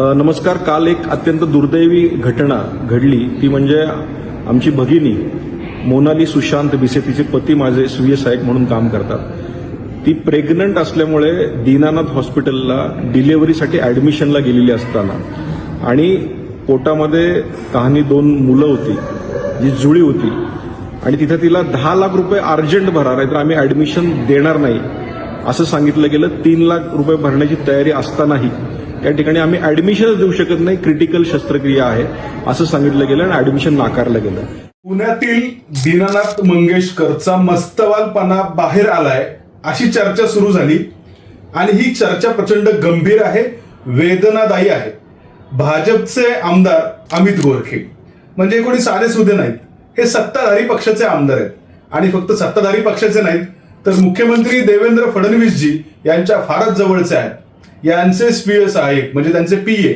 नमस्कार. काल एक अत्यंत दुर्दैवी घटना घडली. ती म्हणजे आमची भगिनी मोनाली सुशांत भिसे. तिचे पती माझे सूर्य साहेब म्हणून काम करतात. ती प्रेग्नंट असल्यामुळे दीनानाथ हॉस्पिटलला डिलिव्हरीसाठी ऍडमिशनला गेलेली असताना आणि पोटामध्ये कहाणी दोन मुलं होती जी जुळी होती आणि तिथे तिला दहा लाख रुपये अर्जंट भरा नाहीतर आम्ही ऍडमिशन देणार नाही. असं सांगितलं गेलं. तीन लाख रुपये भरण्याची तयारी असतानाही त्या ठिकाणी आम्ही ऍडमिशनच देऊ शकत नाही. क्रिटिकल शस्त्रक्रिया आहे असं सांगितलं गेलं आणि ऍडमिशन नाकारलं गेलं. पुण्यातील दीनानाथ मंगेशकरचा मस्तवालपणा बाहेर आलाय अशी चर्चा सुरू झाली. आणि ही चर्चा प्रचंड गंभीर आहे वेदनादायी आहे. भाजपचे आमदार अमित गोरखे म्हणजे कोणी साधे सुधे नाहीत. हे सत्ताधारी पक्षाचे आमदार आहेत. आणि फक्त सत्ताधारी पक्षाचे नाहीत तर मुख्यमंत्री देवेंद्र फडणवीसजी यांच्या फारच जवळचे आहेत. यांचे स्पीएस आहे म्हणजे त्यांचे पीए.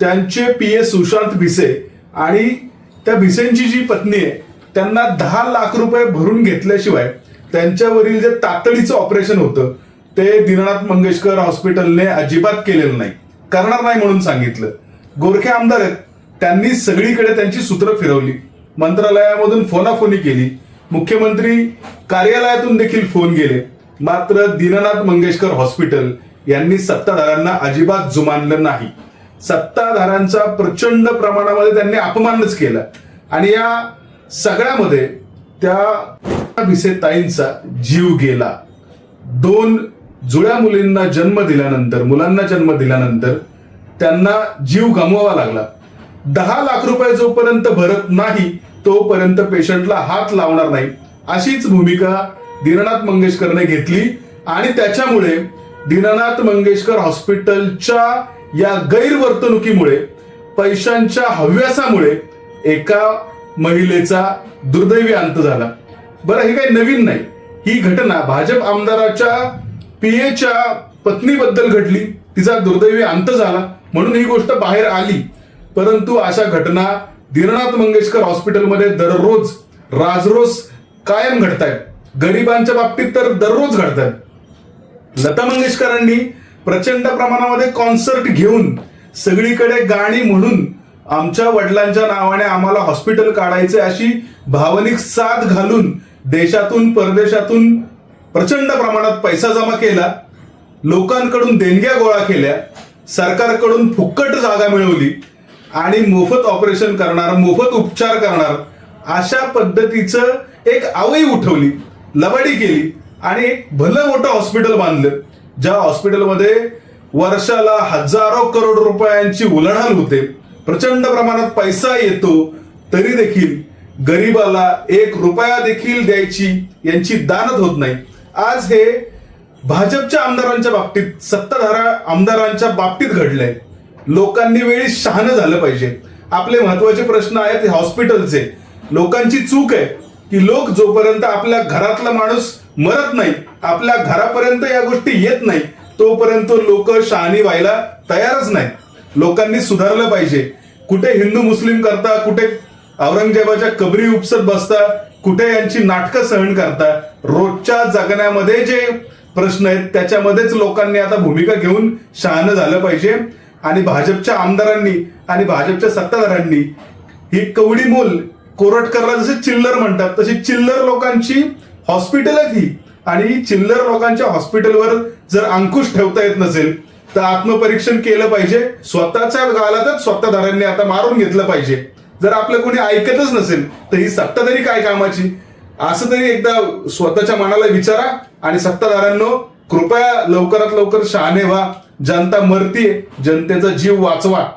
त्यांचे पी ए सुशांत भिसे आणि त्या भिसेंची जी पत्नी आहे त्यांना दहा लाख रुपये भरून घेतल्याशिवाय त्यांच्यावरील जे तातडीचं ऑपरेशन होतं ते दीननाथ मंगेशकर हॉस्पिटलने अजिबात केलेलं नाही. करणार नाही म्हणून सांगितलं. गोरखे आमदार आहेत त्यांनी सगळीकडे त्यांची सूत्र फिरवली. मंत्रालयामधून फोनाफोनी केली. मुख्यमंत्री कार्यालयातून देखील फोन गेले. मात्र दीननाथ मंगेशकर हॉस्पिटल यांनी सत्ताधाऱ्यांना अजिबात जुमानलं नाही. सत्ताधाऱ्यांचा प्रचंड प्रमाणामध्ये त्यांनी अपमानच केला. आणि या सगळ्यामध्ये त्या भिसेताईंचा जीव गेला. दोन जुळ्या मुलींना जन्म दिल्यानंतर मुलांना जन्म दिल्यानंतर त्यांना जीव गमवावा लागला. दहा लाख रुपये जोपर्यंत भरत नाही तोपर्यंत पेशंटला हात लावणार नाही. अशीच भूमिका दीनानाथ मंगेशकरने घेतली आणि त्याच्यामुळे दीनानाथ मंगेशकर हॉस्पिटलच्या या गैरवर्तणुकीमुळे पैशांच्या हव्यासामुळे एका महिलेचा दुर्दैवी अंत झाला. बरं हे काही नवीन नाही. ही घटना भाजप आमदाराच्या पीएच्या पत्नीबद्दल घडली. तिचा दुर्दैवी अंत झाला. म्हणून ही गोष्ट बाहेर आली. परंतु अशा घटना दीनानाथ मंगेशकर हॉस्पिटलमध्ये दररोज राजरोज कायम घडत आहेत गरिबांच्या बाबतीत तर दररोज घडत आहेत लता मंगेशकरांनी प्रचंड प्रमाणामध्ये कॉन्सर्ट घेऊन सगळीकडे गाणी म्हणून आमच्या वडिलांच्या नावाने आम्हाला हॉस्पिटल काढायचे अशी भावनिक साथ घालून देशातून परदेशातून प्रचंड प्रमाणात पैसा जमा केला. लोकांकडून देणग्या गोळा केल्या. सरकारकडून फुक्कट जागा मिळवली. आणि मोफत ऑपरेशन करणार मोफत उपचार करणार अशा पद्धतीचं एक आवई उठवली. लबाडी केली. आणि एक भलं मोठं हॉस्पिटल बांधलं. ज्या हॉस्पिटलमध्ये वर्षाला हजारो करोड रुपयांची उलाढाल होते. प्रचंड प्रमाणात पैसा येतो तरी देखील गरीबाला एक रुपया देखील द्यायची यांची दानत होत नाही. आज हे भाजपच्या आमदारांच्या बाबतीत सत्ताधारा आमदारांच्या बाबतीत घडलंय. लोकांनी वेळी शहाणं झालं पाहिजे. आपले महत्त्वाचे प्रश्न आहेत हे हॉस्पिटलचे लोकांची चूक आहे की लोक जोपर्यंत आपल्या घरातला माणूस मरत नाही. आपल्या घरापर्यंत या गोष्टी येत नाही. तोपर्यंत लोक शहाणी व्हायला तयारच नाही. लोकांनी सुधारलं पाहिजे. कुठे हिंदू मुस्लिम करता कुठे औरंगजेबाच्या कबरी उपसत बसता कुठे यांची नाटकं सहन करता रोजच्या जगण्यामध्ये जे प्रश्न आहेत त्याच्यामध्येच लोकांनी आता भूमिका घेऊन शहाणं झालं पाहिजे. आणि भाजपच्या आमदारांनी आणि भाजपच्या सत्ताधाऱ्यांनी ही कवडी मोल कोरटकरला जसे चिल्लर म्हणतात तशी चिल्लर लोकांची हॉस्पिटल आहेत ही. आणि चिल्लर लोकांच्या हॉस्पिटलवर जर अंकुश ठेवता येत नसेल तर आत्मपरीक्षण केलं पाहिजे. स्वतःच्या गालातच सत्ताधाऱ्यांनी आता मारून घेतलं पाहिजे. जर आपलं कोणी ऐकतच नसेल तर ही सत्ताधारी काय कामाची? असं तरी एकदा स्वतःच्या मनाला विचारा आणि सत्ताधाऱ्यांनो कृपया लवकरात लवकर शहाणे व्हा. जनता मरतीये जनतेचा जीव वाचवा.